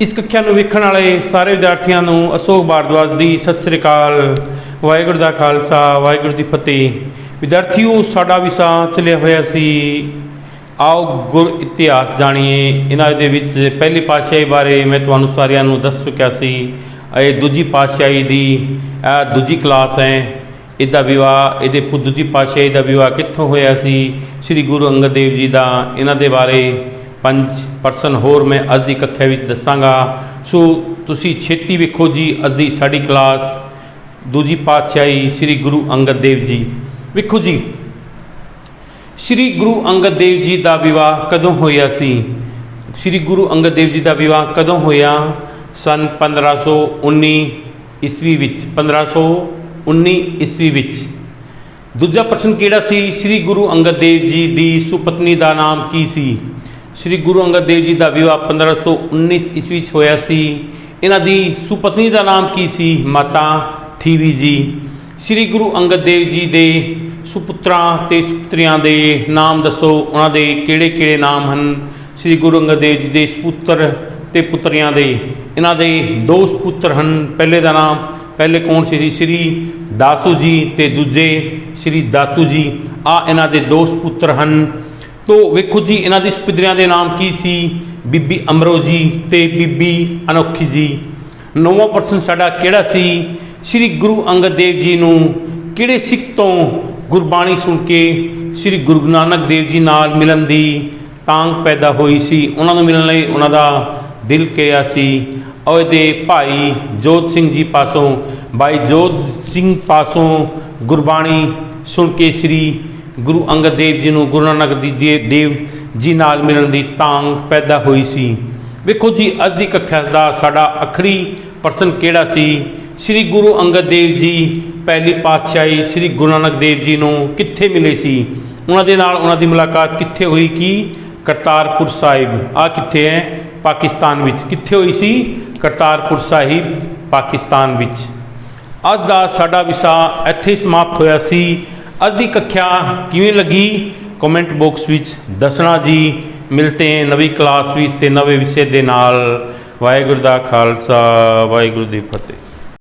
ਇਸ ਕੱਖਿਆ ਨੂੰ ਵੇਖਣ ਵਾਲੇ ਸਾਰੇ ਵਿਦਿਆਰਥੀਆਂ ਨੂੰ ਅਸ਼ੋਕ ਭਾਰਦਵਾਜ ਦੀ ਸਤਿ ਸ੍ਰੀ ਅਕਾਲ, ਵਾਹਿਗੁਰੂ ਦਾ ਖਾਲਸਾ, ਵਾਹਿਗੁਰੂ ਦੀ ਫਤਿਹ। ਵਿਦਿਆਰਥੀਓ, ਸਾਡਾ ਵਿਸ਼ਾ ਚੱਲਿਆ ਹੋਇਆ ਸੀ। ਆਓ ਗੁਰ ਇਤਿਹਾਸ ਜਾਣੀਏ। ਇਹਨਾਂ ਦੇ ਵਿੱਚ ਪਹਿਲੀ ਪਾਤਸ਼ਾਹੀ ਬਾਰੇ ਮੈਂ ਤੁਹਾਨੂੰ ਸਾਰਿਆਂ ਨੂੰ ਦੱਸ ਚੁੱਕਿਆ ਸੀ। ਇਹ ਦੂਜੀ ਪਾਤਸ਼ਾਹੀ ਦੀ, ਇਹ ਦੂਜੀ ਕਲਾਸ ਹੈ। ਇਹਦਾ ਵਿਵਾਹ, ਇਹਦੇ ਪੁ- ਦੂਜੀ ਪਾਤਸ਼ਾਹੀ ਦਾ ਵਿਵਾਹ ਕਿੱਥੋਂ ਹੋਇਆ ਸੀ? ਸ੍ਰੀ ਗੁਰੂ ਅੰਗਦ ਦੇਵ ਜੀ ਦਾ, ਇਹਨਾਂ ਦੇ ਬਾਰੇ ਪੰਜ ਪਰਸਨ ਹੋਰ ਮੈਂ ਅੱਜ ਦੀ ਕੱਖਿਆ ਵਿੱਚ ਦੱਸਾਂਗਾ। ਸੋ ਤੁਸੀਂ ਛੇਤੀ ਵੇਖੋ ਜੀ ਅੱਜ ਦੀ ਸਾਡੀ ਕਲਾਸ। ਦੂਜੀ ਪਾਤਸ਼ਾਹੀ ਸ੍ਰੀ ਗੁਰੂ ਅੰਗਦ ਦੇਵ ਜੀ। ਵੇਖੋ ਜੀ, ਸ੍ਰੀ ਗੁਰੂ ਅੰਗਦ ਦੇਵ ਜੀ ਦਾ ਵਿਵਾਹ ਕਦੋਂ ਹੋਇਆ ਸੀ? ਸ੍ਰੀ ਗੁਰੂ ਅੰਗਦ ਦੇਵ ਜੀ ਦਾ ਵਿਵਾਹ ਕਦੋਂ ਹੋਇਆ? ਸਨ 1519 ਈਸਵੀ ਵਿੱਚ 1519 ਈਸਵੀ ਵਿੱਚ। ਦੂਜਾ ਪ੍ਰਸ਼ਨ ਕਿਹੜਾ ਸੀ? ਸ੍ਰੀ ਗੁਰੂ ਅੰਗਦ ਦੇਵ ਜੀ ਦੀ ਸੁਪਤਨੀ ਦਾ ਨਾਮ ਕੀ ਸੀ? ਸ੍ਰੀ ਗੁਰੂ ਅੰਗਦ ਦੇਵ ਜੀ ਦਾ ਵਿਵਾਹ 1519 ਈਸਵੀ ਵਿੱਚ ਹੋਇਆ ਸੀ। ਇਹਨਾਂ ਦੀ ਸੁਪਤਨੀ ਦਾ ਨਾਮ ਕੀ ਸੀ? ਮਾਤਾ ਥੀਵੀ ਜੀ। ਸ੍ਰੀ ਗੁਰੂ ਅੰਗਦ ਦੇਵ ਜੀ ਦੇ ਸੁਪੁੱਤਰਾਂ ਤੇ ਸੁਪੁੱਤਰੀਆਂ ਦੇ ਨਾਮ ਦੱਸੋ। ਉਹਨਾਂ ਦੇ ਕਿਹੜੇ ਕਿਹੜੇ ਨਾਮ ਹਨ? ਸ੍ਰੀ ਗੁਰੂ ਅੰਗਦ ਦੇਵ ਜੀ ਦੇ ਸੁਪੁੱਤਰ ਤੇ ਪੁੱਤਰੀਆਂ ਦੇ। ਇਹਨਾਂ ਦੇ ਦੋ ਸੁਪੁੱਤਰ ਹਨ। ਪਹਿਲੇ ਦਾ ਨਾਮ, ਪਹਿਲੇ ਕੌਣ ਸੀ? ਸ੍ਰੀ ਦਾਸੂ ਜੀ ਤੇ ਦੂਜੇ ਸ੍ਰੀ ਦਾਤੂ ਜੀ। ਆ ਇਹਨਾਂ ਦੇ ਦੋ ਸੁਪੁੱਤਰ ਹਨ। ਤੋਂ ਵੇਖੋ ਜੀ, ਇਹਨਾਂ ਦੀ ਸੁਪੁੱਤਰੀਆਂ ਦੇ ਨਾਮ ਕੀ ਸੀ? ਬੀਬੀ ਅਮਰੋ ਜੀ ਤੇ ਬੀਬੀ ਅਨੋਖੀ ਜੀ। ਨੌਵਾਂ ਪਰਸਨ ਸਾਡਾ ਕਿਹੜਾ ਸੀ? ਸ੍ਰੀ ਗੁਰੂ ਅੰਗਦ ਦੇਵ ਜੀ ਨੂੰ ਕਿਹੜੇ ਸਿੱਖ ਤੋਂ ਗੁਰਬਾਣੀ ਸੁਣ ਕੇ ਸ੍ਰੀ ਗੁਰੂ ਨਾਨਕ ਦੇਵ ਜੀ ਨਾਲ ਮਿਲਣ ਦੀ ਤਾਂਗ ਪੈਦਾ ਹੋਈ ਸੀ? ਉਹਨਾਂ ਨੂੰ ਮਿਲਣ ਲਈ ਉਹਨਾਂ ਦਾ ਦਿਲ ਕਿਹਾ ਸੀ। ਔਰ ਇਹਦੇ ਭਾਈ ਜੋਤ ਸਿੰਘ ਜੀ ਪਾਸੋਂ ਭਾਈ ਜੋਤ ਸਿੰਘ ਪਾਸੋਂ ਗੁਰਬਾਣੀ ਸੁਣ ਕੇ ਸ੍ਰੀ ਗੁਰੂ ਅੰਗਦ ਦੇਵ ਜੀ ਨੂੰ, ਗੁਰੂ ਨਾਨਕ ਦੀ ਜੀ, ਦੇਵ ਜੀ ਨਾਲ ਮਿਲਣ ਦੀ ਤਾਂਗ ਪੈਦਾ ਹੋਈ ਸੀ। ਵੇਖੋ ਜੀ, ਅੱਜ ਦੀ ਕक्षा ਦਾ ਸਾਡਾ ਅਖਰੀ ਪ੍ਰਸ਼ਨ ਕਿਹੜਾ ਸੀ? ਸ੍ਰੀ ਗੁਰੂ ਅੰਗਦ ਦੇਵ ਜੀ, ਪਹਿਲੀ ਪਾਤਸ਼ਾਹੀ ਸ੍ਰੀ ਗੁਰੂ ਨਾਨਕ ਦੇਵ ਜੀ ਨੂੰ ਕਿੱਥੇ ਮਿਲੇ ਸੀ? ਉਹਨਾਂ ਦੇ ਨਾਲ ਉਹਨਾਂ ਦੀ ਮੁਲਾਕਾਤ ਕਿੱਥੇ ਹੋਈ ਕੀ? ਕਰਤਾਰਪੁਰ ਸਾਹਿਬ। ਆ ਕਿੱਥੇ ਹੈ? ਪਾਕਿਸਤਾਨ ਵਿੱਚ। ਕਿੱਥੇ ਹੋਈ ਸੀ? ਕਰਤਾਰਪੁਰ ਸਾਹਿਬ, ਪਾਕਿਸਤਾਨ ਵਿੱਚ। ਅੱਜ ਦਾ ਸਾਡਾ ਵਿਸ਼ਾ ਇੱਥੇ ਸਮਾਪਤ ਹੋਇਆ ਸੀ। ਅੱਜ ਦੀ ਕੱਖਿਆ ਕਿਵੇਂ ਲੱਗੀ? ਕਮੈਂਟ ਬਾਕਸ ਵਿੱਚ ਦੱਸਣਾ ਜੀ। ਮਿਲਤੇ ਹਾਂ ਨਵੀਂ ਕਲਾਸ ਵਿੱਚ ਤੇ ਨਵੇਂ ਵਿਸ਼ੇ ਦੇ ਨਾਲ। ਵਾਹਿਗੁਰੂ ਦਾ ਖਾਲਸਾ, ਵਾਹਿਗੁਰੂ ਦੀ ਫਤਿਹ।